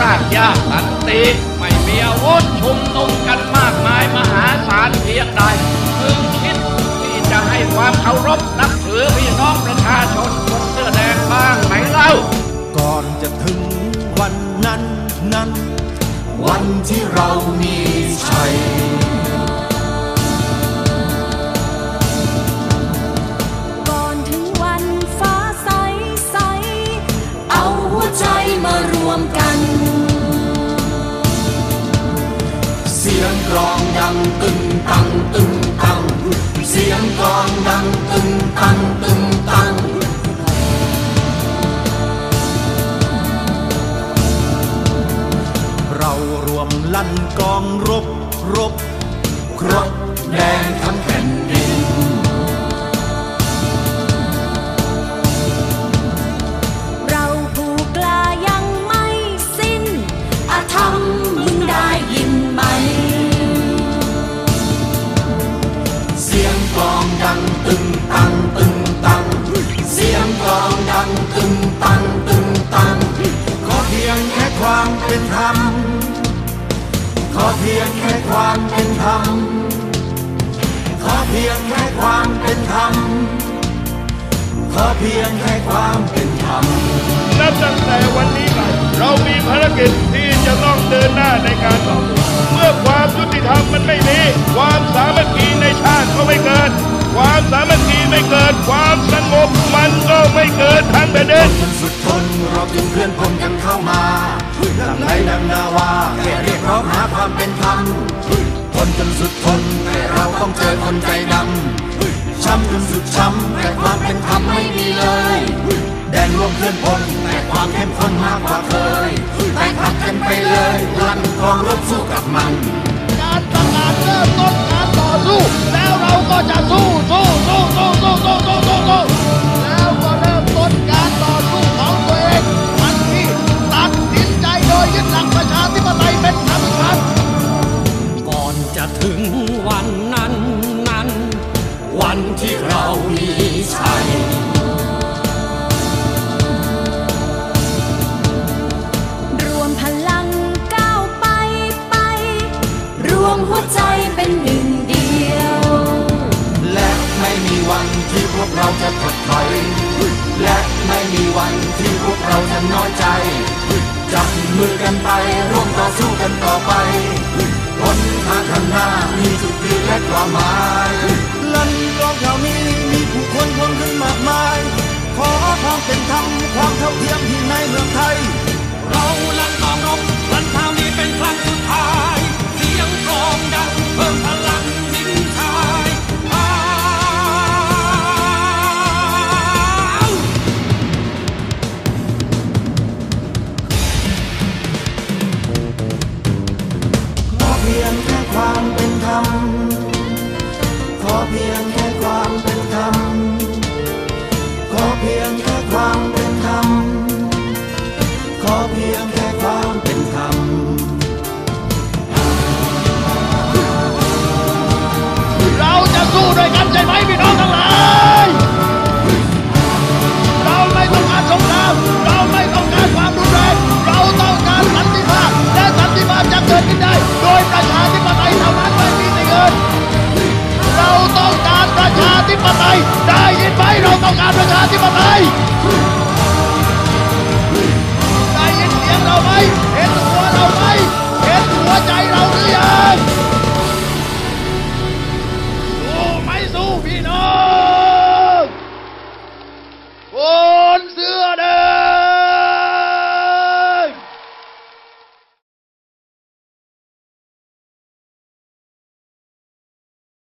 รากหญ้าสันติ ไม่มีอาวุธชุมนุมกันมากมายมหาศาลเพียงใดพึงคิดที่จะให้ความเคารพนับถือพี่น้องประชาชนคนเสื้อแดงบ้างไหมเล่า ก่อนจะถึงวันนั้นนั้น วันที่เรามีชัย ดังตึงตังตึงตังเสียงกลองดังตึงตังตึงตังเรารวมลั่นกองรบรบครบแดงทั้งแผ่นดิน เป็นธรรม ขอเพียงแค่ความเป็นธรรม นับตั้งแต่วันนี้ไปเรามีภารกิจที่จะต้องเดินหน้าในการต่อสู้เมื่อความยุติธรรมมันไม่มี ความสามัคคีในชาติก็ไม่เกิด ความสามัคคีไม่เกิด ความสงบมันก็ไม่เกิดทั้งแผ่นดินจนสุดทนเราจึงเคลื่อนพลกันเข้ามาดังไรดังนาวาแค่เรียกร้องหาความเป็นธรรมทนจนสุดทนแต่เราต้องเจอคนใจดำช้ำจ นสุดช้ำแต่ความเป็นธรรมไม่มีเลย แดนรวมเพื่อนพลแต่ความเข้มข้นมากกว่าเคยแต่ขัดกันไปเลยลั่นกองรบสู้กับมันการประกาศเริ่มต้น วันที่พวกเราจะถดถอย และไม่มีวันที่พวกเราจะน้อยใจ จับมือกันไปร่วมต่อสู้กันต่อไปหนทางข้างหน้ามีจุดยืนและความหมาย ขอเพียงแค่ความเป็นธรรมขอเพียงแค่ Sabe, mamãe?